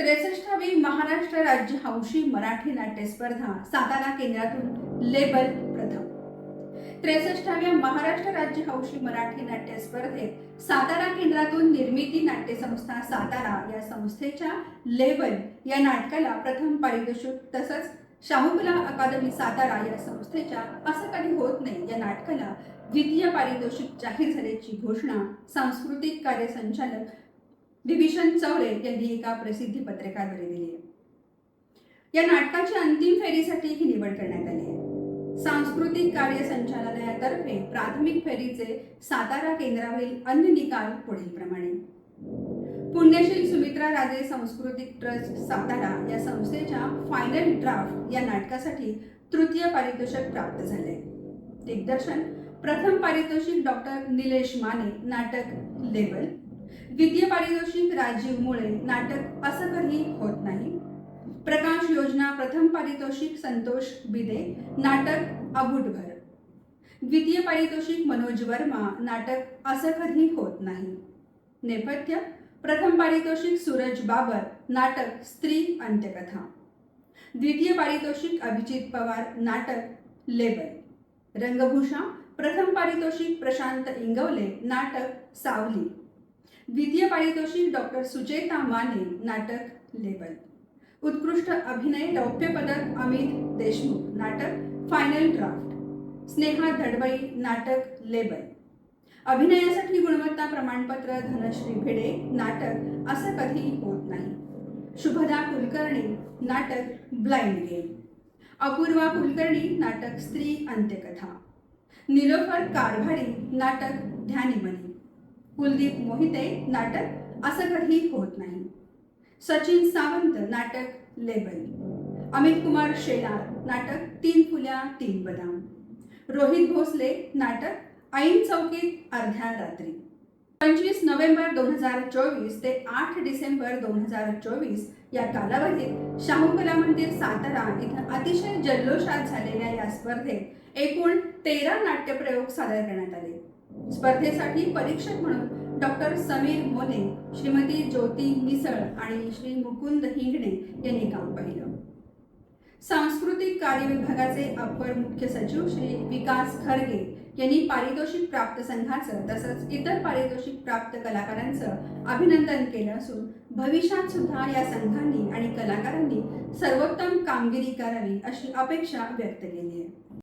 त्रेसष्टावी महाराष्ट्र राज्य हौशी मराठी नाट्य स्पर्धा सातारा केंद्रातून लेबल प्रथम. त्रेसष्टाव्या महाराष्ट्र राज्य हौशी मराठी नाट्य स्पर्धेत सातारा केंद्रातून निर्मिती नाट्य संस्था सातारा या संस्थेच्या लेबल या नाटकाला प्रथम पारितोषिक तसंच शाहूकला अकादमी सातारा या संस्थेच्या असं कधी होत नाही या नाटकाला द्वितीय पारितोषिक जाहीर झाल्याची घोषणा सांस्कृतिक कार्य संचालक डिव्हिशन चौरे यांनी एका प्रसिद्धी पत्रकाद्वारे दिली आहे. या नाटकाच्या अंतिम फेरीसाठी ही निवड करण्यात आली आहे. सांस्कृतिक कार्य संचालनालयातर्फे प्राथमिक फेरीचे सातारा केंद्रावरील अन्य निकाल पुढील प्रमाणे पुण्यशील सुमित्रा राजे सांस्कृतिक ट्रस्ट सातारा या संस्थेच्या फायनल ड्राफ्ट या नाटकासाठी तृतीय पारितोषिक प्राप्त झाले. दिग्दर्शन प्रथम पारितोषिक डॉक्टर निलेश माने नाटक लेबल द्वितीय पारितोषिक राजीवमुळे नाटक असं काही होत नाही. प्रकाश योजना प्रथम पारितोषिक संतोष बिदे नाटक अबुटभर द्वितीय पारितोषिक मनोज वर्मा नाटक असं कधी होत नाही. नेपथ्य प्रथम पारितोषिक सूरज बाबर नाटक स्त्री अंत्यकथा. द्वितीय पारितोषिक अभिजित पवार नाटक लेबल. रंगभूषा प्रथम पारितोषिक प्रशांत इंगवले नाटक सावली. द्वितीय पारितोषिक डॉक्टर सुचेता माने नाटक लेबल. उत्कृष्ट अभिनय रौप्य पदक अमित देशमुख नाटक फायनल ड्राफ्ट. स्नेहा धडबई नाटक लेबल. अभिनयासाठी गुणवत्ता प्रमाणपत्र धनश्री भिडे नाटक असं कधी होत नाही. शुभदा कुलकर्णी नाटक ब्लाइंड गेम. अपूर्वा कुलकर्णी नाटक स्त्री अंत्यकथा. निलोफर कारभारी नाटक ध्यानीमनी कुलदीप मोहिते नाटक असं कधी होत नाही. सचिन सावंत नाटक लेबल. अमित कुमार शेलार नाटक तीन फुल्या तीन बदाम. रोहित भोसले नाटक ऐन चौकीत अर्ध्या रात्री. पंचवीस नोव्हेंबर दोन हजार चोवीस ते आठ डिसेंबर दोन हजार चोवीस या कालावधीत शाहू कला मंदिर सातारा इथं अतिशय जल्लोषात झालेल्या या स्पर्धेत एकूण तेरा नाट्यप्रयोग सादर करण्यात आले. स्पर्धेसाठी परीक्षक म्हणून डॉक्टर समीर मोने श्रीमती ज्योती मिसळ आणि श्री मुकुंद हिंगणे यांनी काम पाहिलं. सांस्कृतिक कार्य विभागाचे अपर मुख्य सचिव श्री विकास खरगे यांनी पारितोषिक प्राप्त संघाचं तसंच इतर पारितोषिक प्राप्त कलाकारांचं अभिनंदन केलं असून भविष्यात सुद्धा या संघांनी आणि कलाकारांनी सर्वोत्तम कामगिरी करावी अशी अपेक्षा व्यक्त केली आहे.